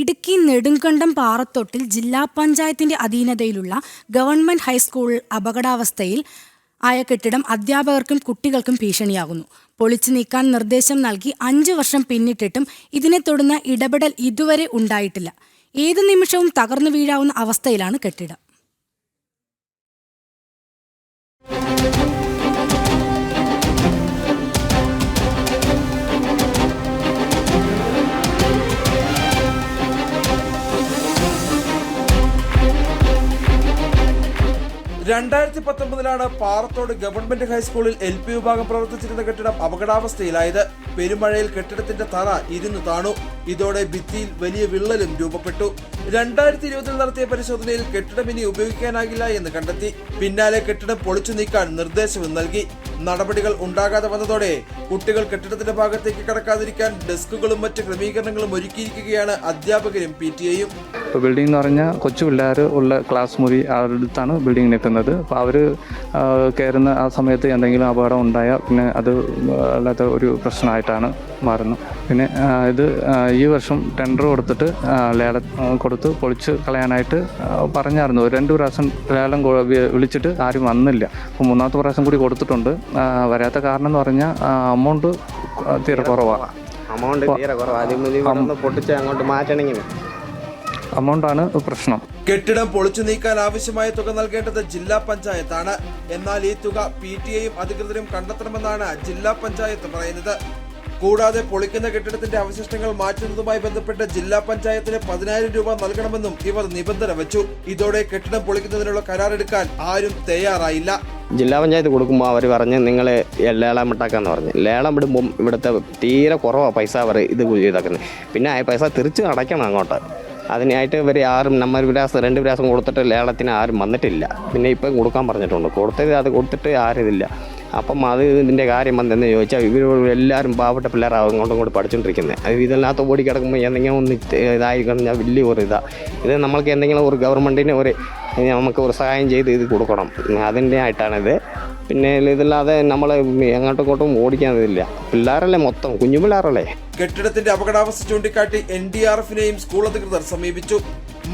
ഇടുക്കി നെടുങ്കണ്ടം പാറത്തോട്ടിൽ ജില്ലാ പഞ്ചായത്തിന്റെ അധീനതയിലുള്ള government high school അപകടാവസ്ഥയിൽ ആയ കെട്ടിടം അധ്യാപകർക്കും കുട്ടികൾക്കും ഭീഷണിയാകുന്നു. പൊളിച്ചു നീക്കാൻ നിർദ്ദേശം നൽകി അഞ്ചു വർഷം പിന്നിട്ടിട്ടും ഇതിനെ തുടർന്ന് ഇടപെടൽ ഇതുവരെ ഉണ്ടായിട്ടില്ല. ഏതു നിമിഷവും തകർന്നു വീഴാവുന്ന അവസ്ഥയിലാണ് കെട്ടിടം. രണ്ടായിരത്തി പത്തൊമ്പതിലാണ് പാറത്തോട് ഗവൺമെന്റ് ഹൈസ്കൂളിൽ എൽ പി വിഭാഗം പ്രവർത്തിച്ചിരുന്ന കെട്ടിടം അപകടാവസ്ഥയിലായത്. പെരുമഴയിൽ കെട്ടിടത്തിന്റെ തറ ഇരുന്നു താണു. ഇതോടെ ഭിത്തിയിൽ വലിയ വിള്ളലും രൂപപ്പെട്ടു. രണ്ടായിരത്തി ഇരുപതിൽ നടത്തിയ പരിശോധനയിൽ കെട്ടിടം ഇനി ഉപയോഗിക്കാനാകില്ല എന്ന് കണ്ടെത്തി. പിന്നാലെ കെട്ടിടം പൊളിച്ചു നീക്കാൻ നിർദ്ദേശവും നൽകി. നടപടികൾ ഉണ്ടാകാതെ വന്നതോടെ കുട്ടികൾ കെട്ടിടത്തിന്റെ ഭാഗത്തേക്ക് കടക്കാതിരിക്കാൻ ഡെസ്കുകളും മറ്റ് ക്രമീകരണങ്ങളും ഒരുക്കിയിരിക്കുകയാണ് അധ്യാപകരും പി ടി ഇപ്പോൾ ബിൽഡിംഗ് എന്ന് പറഞ്ഞാൽ കൊച്ചു പിള്ളേർ ഉള്ള ക്ലാസ് മുറി അടുത്താണ് ബിൽഡിംഗ് നിൽക്കുന്നത്. അപ്പോൾ അവർ കയറുന്ന ആ സമയത്ത് എന്തെങ്കിലും അപകടം ഉണ്ടായാൽ പിന്നെ അത് അല്ലാത്ത ഒരു പ്രശ്നമായിട്ടാണ് മാറുന്നത് പിന്നെ ഇത് ഈ വർഷം ടെൻഡർ കൊടുത്തിട്ട് ലേല കൊടുത്ത് പൊളിച്ച് കളയാനായിട്ട് പറഞ്ഞായിരുന്നു. രണ്ട് പ്രാവശ്യം ലേലം വിളിച്ചിട്ട് ആരും വന്നില്ല. അപ്പോൾ മൂന്നാമത്തെ പ്രാവശ്യം കൂടി കൊടുത്തിട്ടുണ്ട്. വരാത്ത കാരണം എന്ന് പറഞ്ഞാൽ അമൗണ്ട് തീരെ കുറവാണ് അമൗണ്ട് തീരെ കുറവാണ് പൊട്ടിച്ച് അങ്ങോട്ട് മാറ്റണമെങ്കിൽ അമൗണ്ടാണ് പ്രശ്നം. കെട്ടിടം പൊളിച്ചു നീക്കാൻ ആവശ്യമായ തുക നൽകേണ്ടത് ജില്ലാ പഞ്ചായത്താണ്. എന്നാൽ ഈ തുക പി ടി എയും അധികൃതരും കണ്ടെത്തണമെന്നാണ് ജില്ലാ പഞ്ചായത്ത് പറയുന്നത്. കൂടാതെ പൊളിക്കുന്ന കെട്ടിടത്തിന്റെ അവശിഷ്ടങ്ങൾ മാറ്റുന്നതുമായി ബന്ധപ്പെട്ട് ജില്ലാ പഞ്ചായത്തിന് പതിനായിരം രൂപ നൽകണമെന്നും ഇവർ നിബന്ധന വെച്ചു. ഇതോടെ കെട്ടിടം പൊളിക്കുന്നതിനുള്ള കരാറെടുക്കാൻ ആരും തയ്യാറായില്ല. ജില്ലാ പഞ്ചായത്ത് കൊടുക്കുമ്പോൾ അവർ പറഞ്ഞ് നിങ്ങൾ ലേലം വിട്ടാക്കാന്ന് പറഞ്ഞ്. ലേലം വിടുമ്പം ഇവിടുത്തെ തീരെ കുറവാണ് പൈസ അവർ ഇത് ചെയ്താക്കുന്നത് പിന്നെ ആ പൈസ തിരിച്ച് അടയ്ക്കണം അങ്ങോട്ട്. അതിനായിട്ട് ഇവർ ആരും നമ്മൾ വിലാസം രണ്ട് വിലാസം കൊടുത്തിട്ട് ലേലത്തിന് ആരും വന്നിട്ടില്ല. പിന്നെ ഇപ്പം കൊടുക്കാൻ പറഞ്ഞിട്ടുണ്ട്. കൊടുത്തത് അത് കൊടുത്തിട്ട് ആരും ഇതില്ല. അപ്പം അത് ഇതിന്റെ കാര്യം വന്നെന്ന് ചോദിച്ചാൽ ഇവർ എല്ലാവരും പാവപ്പെട്ട പിള്ളേരാണ് അങ്ങോട്ടും ഇങ്ങോട്ട് പഠിച്ചുകൊണ്ടിരിക്കുന്നത്. അത് ഇതിനകത്ത് ഓടി കിടക്കുമ്പോൾ എന്തെങ്കിലും ഒന്ന് ഇതായി കഴിഞ്ഞാൽ വലിയ ഒരു ഇതാണ് ഇത് നമ്മൾക്ക് എന്തെങ്കിലും ഒരു ഗവൺമെന്റിന് ഒരു നമുക്ക് ഒരു സഹായം ചെയ്ത് ഇത് കൊടുക്കണം. അതിന്റെ ആയിട്ടാണിത്. പിന്നെ ഇതില്ലാതെ നമ്മൾ അങ്ങോട്ടും ഇങ്ങോട്ടും ഓടിക്കാൻ ഇതില്ല. പിള്ളേരല്ലേ മൊത്തം കുഞ്ഞു പിള്ളേരല്ലേ? കെട്ടിടത്തിന്റെ അപകടാവസ്ഥ ചൂണ്ടിക്കാട്ടി എൻ ഡി ആർ എഫിനെയും സ്കൂൾ അധികൃതർ സമീപിച്ചു.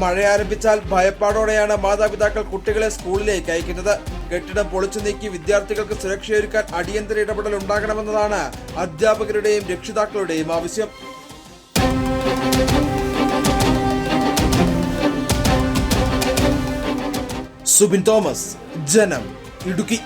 മഴ ആരംഭിച്ചാൽ ഭയപ്പാടോടെയാണ് മാതാപിതാക്കൾ കുട്ടികളെ സ്കൂളിലേക്ക് അയക്കുന്നത്. കെട്ടിടം പൊളിച്ചു നീക്കി വിദ്യാർത്ഥികൾക്ക് സുരക്ഷയൊരുക്കാൻ അടിയന്തര ഇടപെടൽ ഉണ്ടാകണമെന്നതാണ് അധ്യാപകരുടെയും രക്ഷിതാക്കളുടെയും ആവശ്യം. സുബിൻ തോമസ് ജനം ഇടുക്കി